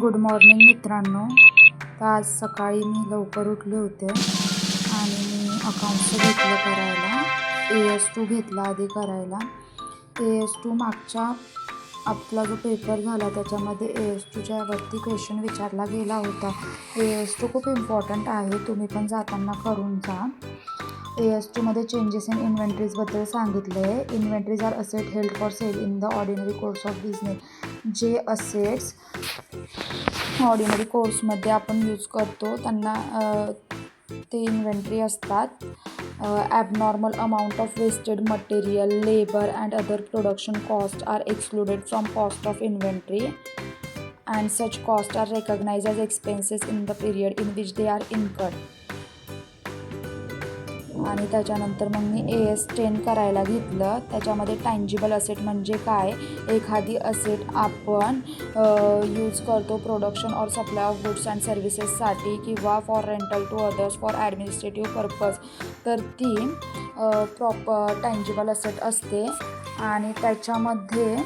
Good morning मित्रांनो. तर आज सकाळी मी लवकर उठले होते आणि मी अकाउंटचं घेतलं करायला. ए एस टू घेतला आधी करायला. ए एस टू मागच्या आपला जो पेपर झाला त्याच्यामध्ये ए एस टूच्या वरती क्वेश्चन विचारला गेला होता. ए एस टू खूप इम्पॉर्टंट आहे. तुम्ही पण जाताना करून जा. ए एस टूमध्ये चेंजेस इन इन्व्हेंटरीजबद्दल सांगितलं आहे inventories are asset held for sale in the ordinary course of business जे असेट्स ऑर्डिनरी कोर्समध्ये आपण यूज करतो त्यांना ते इन्व्हेंटरी असतात. Abnormal amount of wasted material labour and other production cost are excluded from cost of inventory and such cost are recognise as expenses in the period in which they are incurred आणि त्याच्यानंतर मग मी A S ten करायला घेतलं. त्याच्यामध्ये tangible asset म्हणजे काय? एखादी असेट आपण यूज करतो प्रोडक्शन और सप्लाय ऑफ गुड्स अँड सर्व्हिसेससाठी किंवा for rental to others for administrative purpose तर ती प्रॉपर टँजिबल असेट असते. आणि त्याच्यामध्ये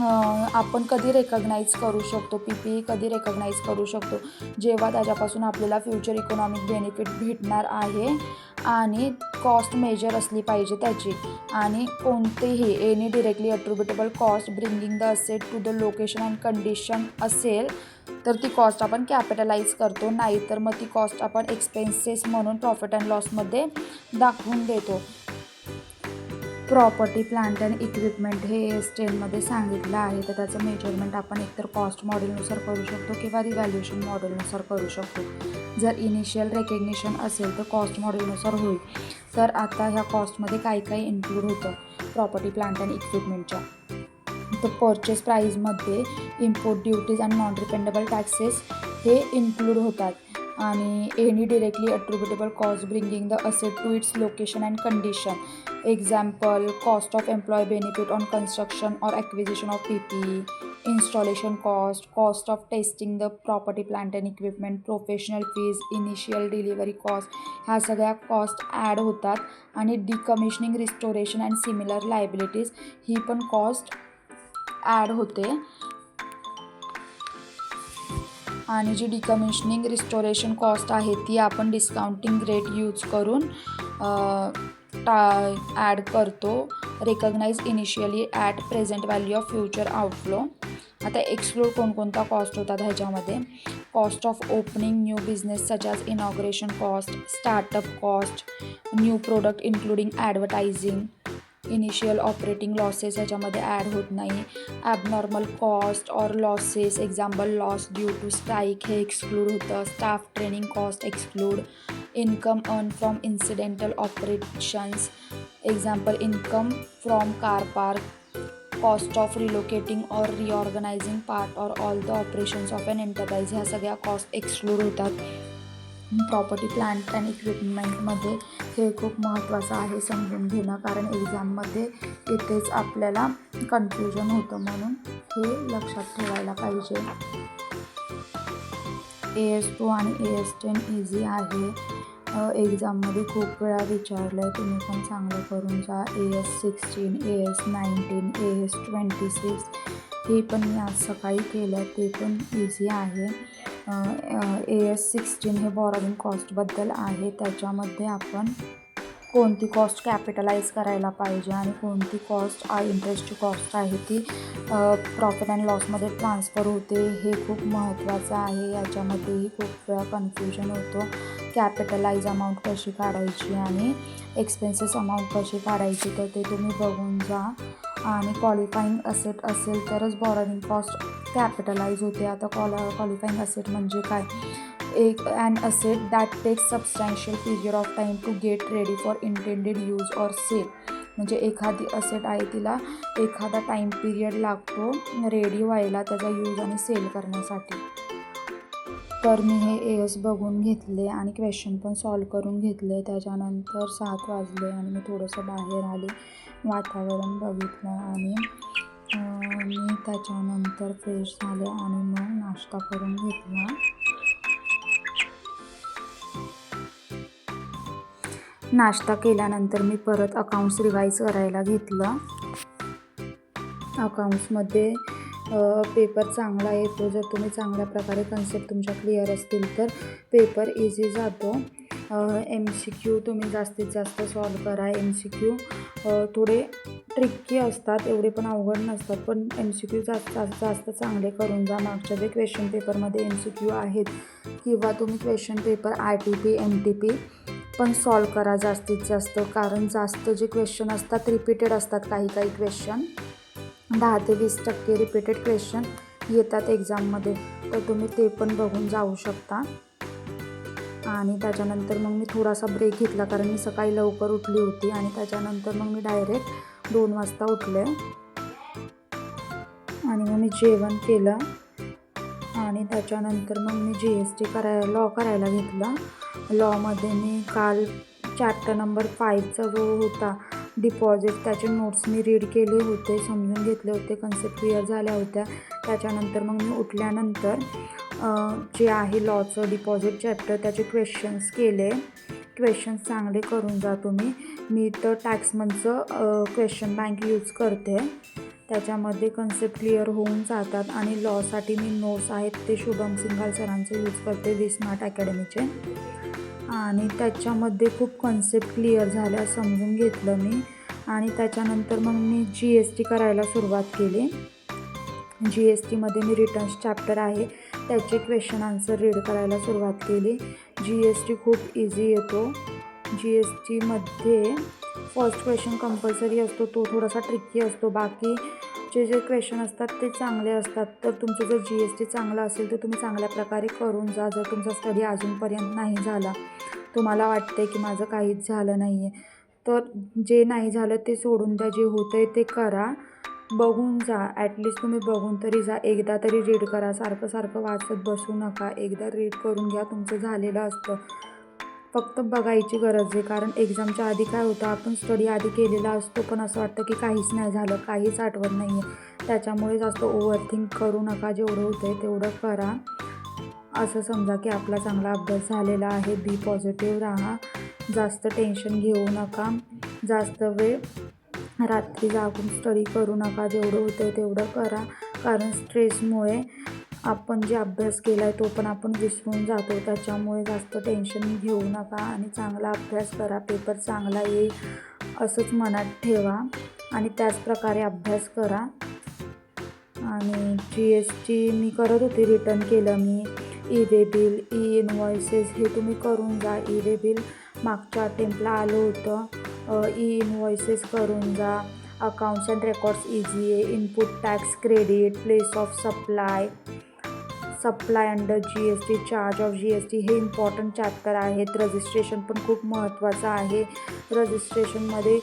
आपण कधी रेकग्नाईज करू शकतो पी पी कधी रेकग्नाईज करू शकतो? जेव्हा त्याच्यापासून आपल्याला फ्युचर इकॉनॉमिक बेनिफिट भेटणार आहे आणि कॉस्ट मेजर असली पाहिजे त्याची आणि कोणतेही any directly attributable cost bringing the asset to the location and condition असेल तर ती कॉस्ट आपण कॅपिटलाइज करतो. नाही तर मग ती कॉस्ट आपण एक्सपेन्सेस म्हणून प्रॉफिट अँड लॉसमध्ये दाखवून देतो. प्रॉपर्टी प्लांट अँड इक्विपमेंट हे एस टेनमध्ये सांगितलं आहे. तर त्याचं मेजरमेंट आपण एकतर कॉस्ट मॉडेलनुसार करू शकतो किंवा रिव्हॅल्युएशन मॉडेलनुसार करू शकतो. जर इनिशियल रेकग्निशन असेल तर कॉस्ट मॉडेलनुसार होईल. तर आता ह्या कॉस्टमध्ये काय काय इन्क्लूड होतं? प्रॉपर्टी प्लांट अँड इक्विपमेंटच्या तर परचेस प्राईजमध्ये import duties and non refundable taxes हे इन्क्लूड होतात. आणि any directly attributable cost bringing the asset to its location and condition example cost of employ benefit on construction or acquisition of P P installation cost cost of testing the property plant and equipment professional fees initial delivery cost ह्या सगळ्या cost add होतात आणि decommissioning restoration and similar liabilities ही पण cost add होते. आणि जी डिकमिशनिंग restoration cost आहे ती आपण डिस्काउंटिंग रेट यूज करून टा ॲड करतो. Recognise initially at present value of future outflow आता एक्सक्लूड कोणकोणता कॉस्ट होतात ह्याच्यामध्ये. Cost of opening new business such as inauguration cost startup cost new product including advertising initial operating losses ह्याच्यामध्ये add होत नाही. Abnormal cost or losses example loss due to strike हे exclude होतं. Staff training cost exclude income earn from incidental operations example income from car park cost of relocating or reorganising part or all the operations of an enterprise ह्या सगळ्या cost exclude होतात. Property plant and इक्विपमेंटमध्ये हे खूप महत्त्वाचं आहे समजून घेणं. कारण एक्झाममध्ये इथेच आपल्याला कन्फ्युजन होतं म्हणून हे लक्षात ठेवायला पाहिजे. ए एस टू आणि ए एस टेन इझी आहे. एक्झाममध्ये खूप वेळा विचारलं आहे तुम्ही पण चांगलं करून जा. A S sixteen A S nineteen A S twenty six हे पण मी आज सकाळी केलं ते पण इझी आहे. ए एस सिक्स्टीन हे बॉरोविंग कॉस्टबद्दल आहे. त्याच्यामध्ये आपण कोणती कॉस्ट कॅपिटलाइज करायला पाहिजे आणि कोणती कॉस्ट इंटरेस्टची कॉस्ट आहे ती प्रॉफिट अँड लॉसमध्ये ट्रान्सफर होते हे खूप महत्त्वाचं आहे. याच्यामध्येही खूप वेळा कन्फ्युजन होतो. कॅपिटलाइज अमाऊंट कशी काढायची आणि एक्सपेन्सेस अमाऊंट कशी काढायची तर ते तुम्ही बघून जा. आणि क्वालिफाईंग असेट असेल तरच बॉरोविंग कॉस्ट कॅपिटलाइज होते. आता क्वाला क्वालिफाईंग असेट म्हणजे काय? एक and asset that take substantial period of time to get ready for intended use or sale म्हणजे एखादी असेट आहे तिला एखादा टाईम पिरियड लागतो रेडी व्हायला त्याचा यूज आणि सेल करण्यासाठी. तर मी हे ए एस बघून घेतले आणि क्वेश्चन पण सॉल्व करून घेतले. त्याच्यानंतर सात वाजले आणि मी थोडंसं बाहेर आले. वातावरण बघितलं आणि मी त्याच्यानंतर फ्रेश झाले आणि मग नाश्ता करून घेतला. नाश्ता केल्यानंतर मी परत अकाउंट्स रिवाईज करायला घेतलं. अकाउंट्समध्ये पेपर चांगला येतो. जर तुम्ही चांगल्या प्रकारे कन्सेप्ट तुमच्या क्लिअर असतील तर पेपर इझी जातो. एम सी क्यू तुम्ही जास्तीत जास्त सॉल्व करा. एम सी क्यू थोडे ट्रिक्की असतात एवढे पण अवघड नसतात पण एम सी क्यू जास्त जास्त जास्त चांगले करून जा. मागच्या जे क्वेश्चन पेपरमध्ये एम सी क्यू आहेत किंवा तुम्ही question paper I T P M T P पण सॉल्व करा जास्तीत जास्त. कारण जास्त जे क्वेश्चन असतात रिपीटेड असतात काही काही क्वेश्चन दहा ते वीस टक्के रिपीटेड क्वेश्चन येतात एक्झाममध्ये तर तुम्ही ते पण बघून जाऊ शकता. आणि त्याच्यानंतर मग मी थोडासा ब्रेक घेतला कारण मी सकाळी लवकर उठली होती आणि त्याच्यानंतर मग मी डायरेक्ट दोन वाजता उठले. आणि मग मी जेवण केलं. आणि त्याच्यानंतर मग मी जी एस टी करायला लॉ करायला घेतला. लॉमध्ये मी काल चॅप्टर नंबर फाईव्हचा जो होता डिपॉझिट त्याचे नोट्स मी रीड केले होते समजून घेतले होते कन्सेप्ट क्लिअर झाल्या होत्या. त्याच्यानंतर मग मी उठल्यानंतर जे आहे लॉचं डिपॉझिट चॅप्टर त्याचे क्वेश्चन्स केले. क्वेश्चन्स चांगले करून जा तुम्ही. मी तर टॅक्समनचं क्वेश्चन बँक यूज करते. त्याच्यामध्ये कन्सेप्ट क्लिअर होऊन जातात आणि लॉसाठी मी नोट्स आहेत ते शुभम सिंघाल सरांचे यूज करते वी स्मार्ट अकॅडमीचे आणि त्याच्यामध्ये खूप कन्सेप्ट क्लिअर झाल्या समजून घेतलं मी. आणि त्याच्यानंतर मग मी जी एस टी करायला सुरुवात केली. जी एस टीमध्ये मी रिटर्न्स चॅप्टर आहे. त्याचे क्वेश्चन आन्सर रीड करायला सुरुवात केली. जी एस टी खूप इझी येतो. जी एस टीमध्ये फर्स्ट क्वेश्चन कंपल्सरी असतो. तो थोडासा ट्रिकी असतो. बाकी जे जे क्वेश्चन असतात ते चांगले असतात. तर तुमचं जर जी एस टी चांगलं असेल तर तुम्ही चांगल्या प्रकारे करून जा. जर तुमचा स्टडी अजूनपर्यंत नाही झाला तुम्हाला वाटते की माझं काहीच झालं नाही आहे तर जे नाही झालं ते सोडून द्या. जे होतं आहे ते करा. बघून जा. ॲटलिस्ट तुम्ही बघून तरी जा. एकदा तरी रीड करा. सारखं सारखं वाचत बसू नका. एकदा रीड करून घ्या. तुमचं झालेलं असतं. फक्त बघायची गरज आहे. कारण एक्झामच्या आधी काय होतं? आपण स्टडी आधी केलेला असतो. पण असं वाटतं की काहीच नाही झालं. काहीच आठवत नाही आहे त्याच्यामुळे जास्त ओव्हरथिंक करू नका. जेवढं होतं आहे तेवढं करा. असं समजा की आपला चांगला अभ्यास झालेला आहे. बी पॉझिटिव्ह राहा. जास्त टेन्शन घेऊ नका. जास्त वेळ रात्री जागून स्टडी करू नका जेवढं होतं तेवढं करा. कारण स्ट्रेसमुळे आपण जे अभ्यास केला आहे तो पण आपण विसरून जातो. त्याच्यामुळे जास्त टेन्शन घेऊ नका आणि चांगला अभ्यास करा. पेपर चांगला येईल असंच मनात ठेवा आणि त्याचप्रकारे अभ्यास करा. आणि जी एस टी मी करत होते रिटर्न केलं मी. E way bill E invoices हे तुम्ही करून जा. ई वे बिल मागच्या अटेम्पला आलं होतं. ई इनवॉइसेस करून जा. अकाउंट्स अँड रेकॉर्ड्स इझी आहे. Input tax credit place of supply supply under G S T charge of G S T हे इम्पॉर्टंट चॅप्टर आहेत. रजिस्ट्रेशन पण खूप महत्त्वाचं आहे. रजिस्ट्रेशनमध्ये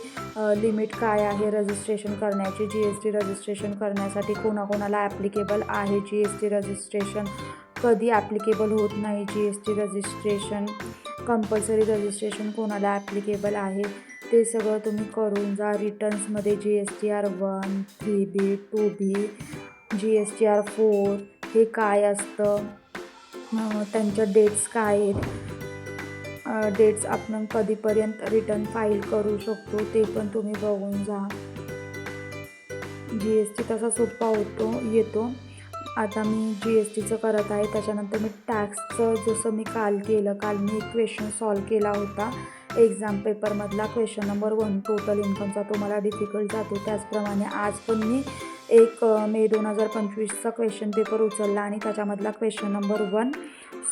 लिमिट काय आहे? रजिस्ट्रेशन करण्याची जी एस टी रजिस्ट्रेशन करण्यासाठी कोणाकोणाला ॲप्लिकेबल आहे? जी एस टी रजिस्ट्रेशन कधी ॲप्लिकेबल होत नाही? G S T registration compulsory registration कोणाला ॲप्लिकेबल आहे? ते सगळं तुम्ही करून जा. रिटर्न्समध्ये G S T R one three B two B G S T R four हे काय असतं? त्यांच्या डेट्स काय आहेत? डेट्स आपण कधीपर्यंत रिटर्न फाईल करू शकतो ते पण तुम्ही बघून जा. जी एस टी तसा सोपा होतो येतो. आता मी जी एस टीचं करत आहे. त्याच्यानंतर मी टॅक्सचं जसं मी काल केलं काल मी एक क्वेश्चन सॉल्व केला होता. एक्झाम पेपरमधला क्वेश्चन नंबर वन टोटल इन्कमचा तो मला डिफिकल्ट जातो. त्याचप्रमाणे आज पण मी एक मे दोन हजार पंचवीसचा क्वेश्चन पेपर उचलला आणि त्याच्यामधला क्वेश्चन नंबर वन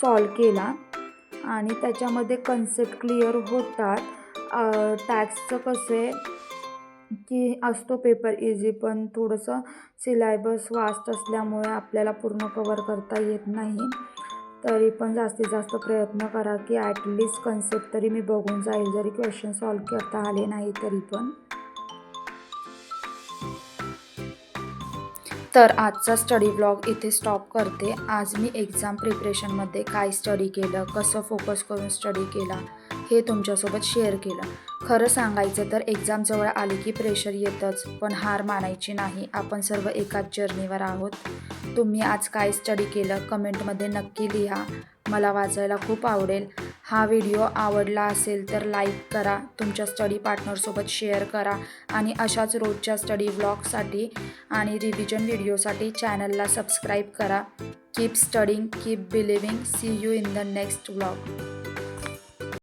सॉल्व केला. आणि त्याच्यामध्ये कन्सेप्ट क्लिअर होतात. टॅक्सचं कसं आहे की असतो पेपर इझी पण थोडंसं सिलायबस वास्ट असल्यामुळे आपल्याला पूर्ण कवर करता येत नाही. तरी पण जास्तीत जास्त प्रयत्न करा की ॲटलिस्ट कन्सेप्ट तरी मी बघून जाईल. जरी क्वेश्चन सॉल्व करता आले नाही तरी पण. तर आजचा स्टडी ब्लॉग इथे स्टॉप करते. आज मी एक्झाम प्रिपरेशनमध्ये काय स्टडी केलं? कसं फोकस करून स्टडी केला? हे तुमच्यासोबत शेअर केलं. खरं सांगायचं तर एक्झाम जवळ आली की प्रेशर येतच पण हार मानायची नाही. आपण सर्व एकाच जर्नीवर आहोत. तुम्ही आज काय स्टडी केलं? कमेंटमध्ये नक्की लिहा. मला वाचायला खूप आवडेल. हा व्हिडिओ आवडला असेल तर लाईक करा. तुमच्या स्टडी पार्टनरसोबत शेअर करा. आणि अशाच रोजच्या स्टडी ब्लॉगसाठी आणि रिव्हिजन व्हिडिओसाठी चॅनलला सबस्क्राईब करा. Keep studying keep believing see you in the next blog